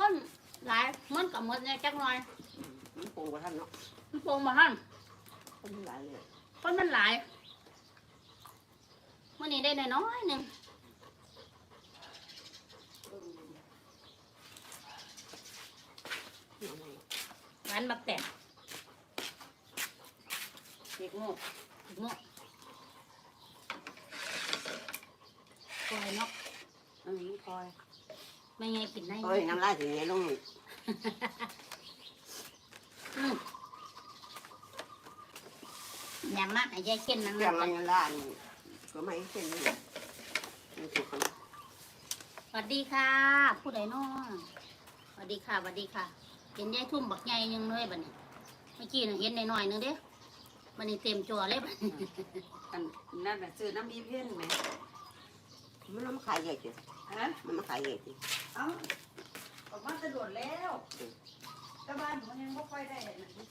คนหลายเหมันกับหมดเนี่ยจักหน่อยมันปรุงกว่าท่านเนาะมันโป่งมาหันคนหลายเลยคนมันหลายมื่อนี้ได้น้อยๆหนึ่งน้องไงหวานบักแตกเด็กโง่เด็กโง่ปล่อยเนาะอืมคอย ไม่ไงกินได้คอยน้ำลายถึงไงลงอืมยำมากไอ้ยายเช่นนั่งเครื่นั่องงมันยังล่านก็ไม่เส้นนี่มันสุกคนสวัสดีค่ะ ผู้ใดน้อสวัสดีค่ะสวัสดีค่ะ เห็นยายทุ่มบักใหญ่ยังเลยบัดนี้เมื่อกี้น่ะเห็นหน่อยๆหนึงเด้บัดนี้เต็มจอเลยบัดนี้อันนั่นน่ะซื้อน้ำอีเพี้ยนไหม มันน้ำขายใหญ่จ้ะฮะมันมาขายใหญ่จ้ะเอ้าออกมาจะโดดแล้วแต่บ้านมันยังไม่ค่อยได้นะซื้อ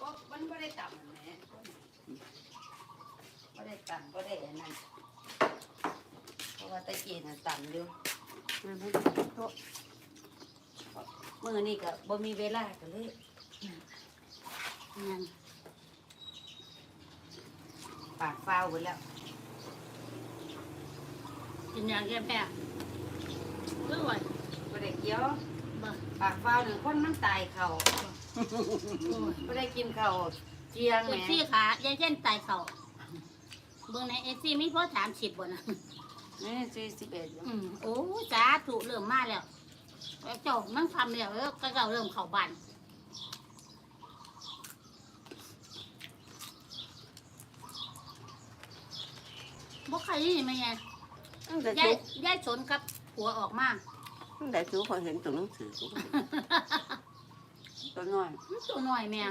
ก็มันไม่ได้ต่ำนั่นแหละไม่ได้ต่ำไม่ได้อันนั่นเพราะว่าตะกี้น่ะต่ำอยู่มันไม่ได้โต๊ะมือนี่ก็บ่มีเวลาก็เลยนั่นปากฟ้าวหมดแล้ว กินยาแก้แพ้ด้วยไม่ได้เกี่ยวบ่ปากฟ้าวหนึ่งคนมันตายเข่าโอ้ยไม่ได้กินเข่าวเจียงเอแหมฟซีขายายเช่นตายเขาเบื้องในเอฟซีมีพอสามสิบบ่นะนี่สี่สิบเอ็ดอยู่อืมโอ้จ้าถูกเริ่มมาแล้วแล้วเจ้ามันทำแล้วแล้วก็เจ้าเริ่มเข้าบ้านบ่ใครนี่ไหมไง ตั้งแต่ยายชูยายสนกับผัวออกมาตั้งแต่ชูคอยเห็นตัวหนังสือกูก็ตัวน้อยมันตัวหน่อยแม่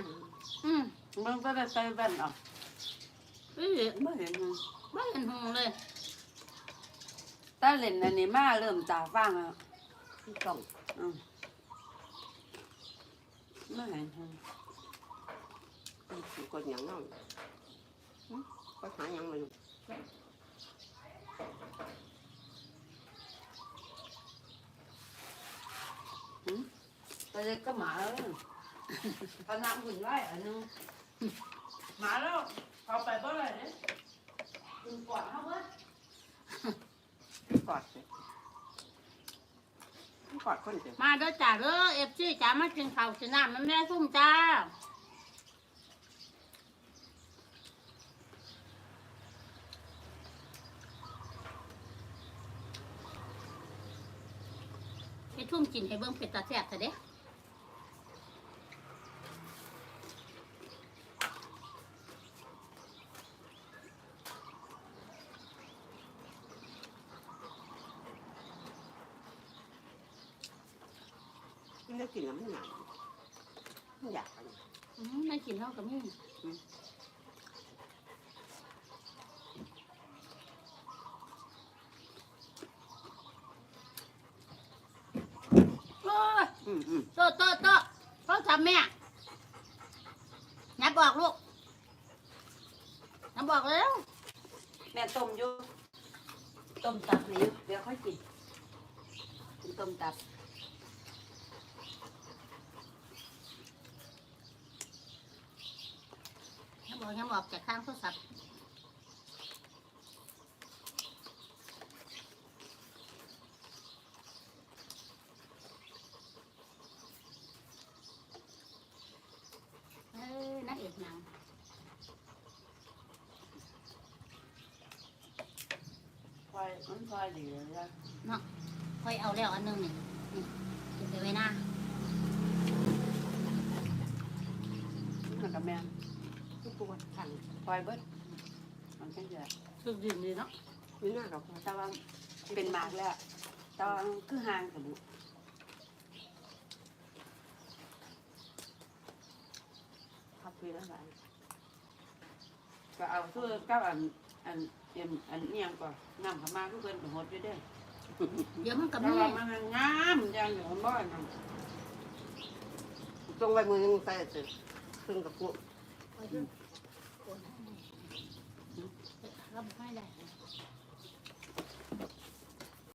อืมมันก็ได้ใส่แว่นออกเอ้ยไม่เห็นมันไม่เห็นหงเลยถ้าเล่นอันนี้มาเริ่มจากฟังแล้วต้องอืมไม่เห็นมันก็ยังนั่งก็หายังไม่รู้แต่ เด็กก็หมาแล้วพนักหุ่นไล่อันนึงหมาแล้วเอาไปเมื่อไหร่เนี่ยคุณกอดเขาเว้ยกอดเลยกอดคนเดียวมาเด้อจ้าเด้อเอฟซีจ้ามากินข้าวกินน้ำมันแม่ซุ่มจ้าให้ทุ่มกินให้เบิ่งเป็ดตาแซ่บซะเด้ ไม่ได้กินแล้วมันหนักมันอยากกันอืมไม่กินเท่ากับมี่โอ้ยอืมอืมโตโตโตเขาทำแม่นับบอกลูกนับบอกแล้วแม่ต้มอยู่ ต้มตับนี่อยู่เดี๋ยวค่อยกินกินต้มตับ นับบอกนับบอกจากข้างโทรศัพท์เอ้ยนักเอกหนังไฟมันไฟดีเลยนะค่อยเอาแล้วอันหนึงนี่นี่เก็บไปไว้หน้า มันกับแม่ ทุกคนทันไฟเบิดมันจังเดือสุดดื่มเลยเนาะไม่น่าเราแต่ว่าเป็นหมากแล้วแต่ว่าคือห่างกับบุพับไปแล้วหลายก็เอาคือกับอันอันเอ็มอันเนียงก่อนนำเข้ามาคือเพิ่นก็หดอยู่เด้อเดี๋ยวมันกับแต่แม่ว่ามันงามอย่างอยู่ข้างบ้านนั่นตรงไปมือนึงใส่เสร็จซึ่งกับกู รับให้ได้